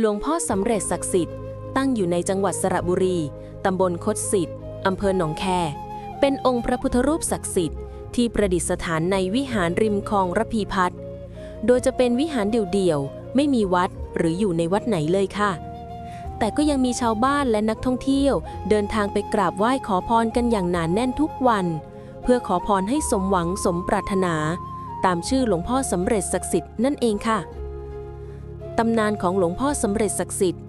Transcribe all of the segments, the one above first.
หลวงพ่อสำเร็จศักดิ์สิทธิ์ตั้งอยู่ในจังหวัดสระบุรี ตำบลคดสิทธิ์อำเภอหนองแค เป็นองค์พระพุทธรูปศักดิ์สิทธิ์ที่ประดิษฐานในวิหารริมคลองระพีพัฒน์โดยจะเป็นวิหารเดี่ยวๆ ไม่มีวัดหรืออยู่ในวัดไหนเลยค่ะ แต่ก็ยังมีชาวบ้านและนักท่องเที่ยว เดินทางไปกราบไหว้ขอพรกันอย่างหนานแน่นทุกวัน เพื่อขอพรให้สมหวังสมปรารถนา ตามชื่อหลวงพ่อสำเร็จศักดิ์สิทธิ์นั่นเองค่ะ ตำนานของหลวงพ่อสำเร็จศักดิ์สิทธิ์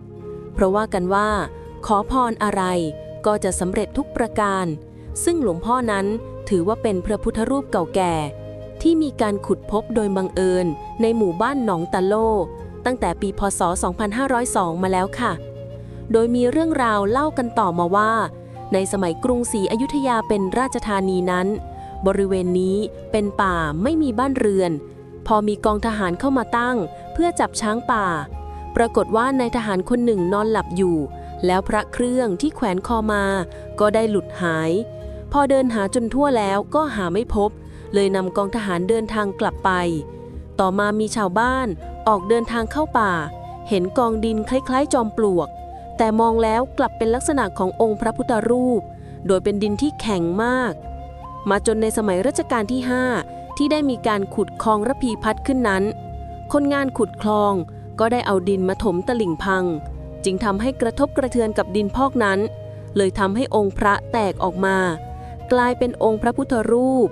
เพราะว่ากันว่า ขอพรอะไรก็จะสำเร็จทุกประการ ซึ่งหลวงพ่อนั้นถือว่าเป็นพระพุทธรูปเก่าแก่ ที่มีการขุดพบโดยบังเอิญ ในหมู่บ้านหนองตะโล ตั้งแต่ปีพศ 2502 มาแล้วค่ะ โดยมีเรื่องราวเล่ากันต่อมาว่า ในสมัยกรุงศรีอยุธยาเป็นราชธานีนั้น บริเวณนี้เป็นป่าไม่มีบ้านเรือน พอมีกองทหารเข้ามาตั้ง เพื่อจับช้างป่า ปรากฏว่านายทหารคนหนึ่งนอนหลับอยู่ แล้วพระเครื่องที่แขวนคอมา ก็ได้หลุดหาย พอเดินหาจนทั่วแล้วก็หาไม่พบ เลยนำกองทหารเดินทางกลับไป ต่อมามีชาวบ้านออกเดินทางเข้าป่า เห็นกองดินคล้ายๆ จอมปลวก แต่มองแล้วกลับเป็นลักษณะขององค์พระพุทธรูป โดยเป็นดินที่แข็งมาก มาจนในสมัยรัชกาลที่ 5 ที่ได้มีการขุดคลองระพีพัฒน์ขึ้นนั้น คนงานขุดคลองก็ได้เอาดินมาถมตลิ่งพัง จึงทำให้กระทบกระเทือนกับดินพอกนั้น เลยทำให้องค์พระแตกออกมา กลายเป็นองค์พระพุทธรูป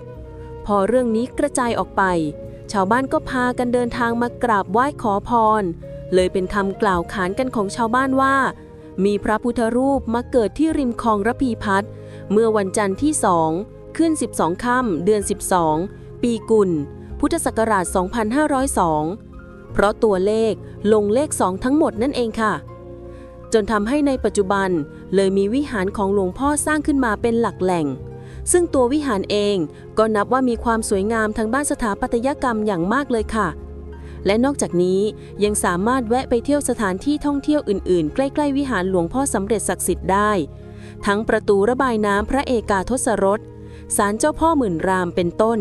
พอเรื่องนี้กระจายออกไป ชาวบ้านก็พากันเดินทางมากราบไหว้ขอพร เลยเป็นคำกล่าวขานกันของชาวบ้านว่า มีพระพุทธรูปมาเกิดที่ริมคลองระพีพัฒน์เมื่อวันจันทร์ที่สองขึ้น 12 ค่ำเดือน 12 ปีกุล พุทธศักราช 2502 เพราะตัวเลขลงเลข2ทั้งหมดนั่นเองค่ะ จนทำให้ในปัจจุบันเลยมีวิหารของหลวงพ่อสร้างขึ้นมาเป็นหลักแหล่ง ซึ่งตัววิหารเองก็นับว่ามีความสวยงามทางบ้านสถาปัตยกรรมอย่างมากเลยค่ะและนอกจากนี้ยังสามารถแวะไปเที่ยวสถานที่ท่องเที่ยวอื่นๆ ใกล้ๆ วิหารหลวงพ่อสำเร็จศักดิ์สิทธิ์ได้ ทั้งประตูระบายน้ำพระเอกาทศรสศาลเจ้าพ่อหมื่นรามเป็นต้น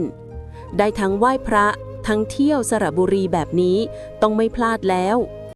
ได้ทั้งไหว้พระ ทั้งเที่ยวสระบุรีแบบนี้ต้องไม่พลาดแล้ว